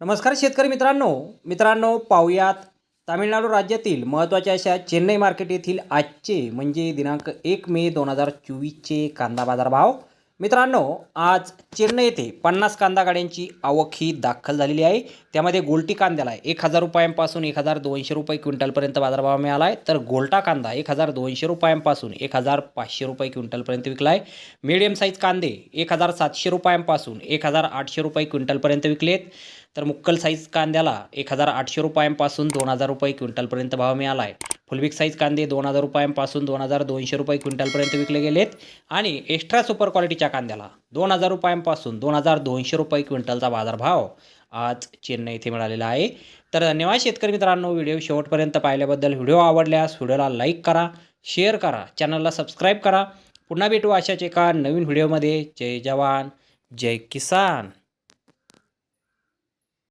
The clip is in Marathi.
नमस्कार शेतकरी मित्रांनो. मित्रांनो पाहुयात. तामिळनाडू राज्यातील महत्त्वाच्या अशा चेन्नई मार्केट येथील आजचे म्हणजे दिनांक एक मे दोन हजार चोवीसचे कांदा बाजार भाव मित्रांनो आज चेन्नई येथे पन्नास कांदा गाड्यांची आवक ही दाखल झालेली आहे. त्यामध्ये गोल्टी कांद्याला एक हजार रुपयांपासून एक हजार दोनशे रुपये क्विंटलपर्यंत बाजारभाव मिळाला आहे तर गोल्टा कांदा एक हजार दोनशे रुपयांपासून एक हजार पाचशे रुपये क्विंटलपर्यंत विकला आहे मिडियम साईज कांदे एक हजार सातशे रुपयांपासून एक हजार आठशे रुपये क्विंटलपर्यंत विकलेत. तर मुक्कल साईज कांद्याला एक हजार आठशे रुपयांपासून दोन हजार रुपये क्विंटलपर्यंत भाव मिळाला आहे फुलबिक साईज कांदे दोन हजार रुपयांपासून दोन हजार दोनशे रुपये क्विंटलपर्यंत विकले गेलेत. आणि एक्स्ट्रा सुपर क्वालिटीच्या कांद्याला दोन हजार रुपयांपासून दोन हजार दोनशे रुपये क्विंटलचा बाजारभाव आज चेन्नई इथे मिळालेला आहे. तर धन्यवाद शेतकरी मित्रांनो व्हिडिओ शेवटपर्यंत पाहिल्याबद्दल. व्हिडिओ आवडल्यास व्हिडिओला लाईक करा शेअर करा चॅनलला सबस्क्राईब करा. पुन्हा भेटू अशाच एका नवीन व्हिडिओमध्ये. जय जवान जय किसान.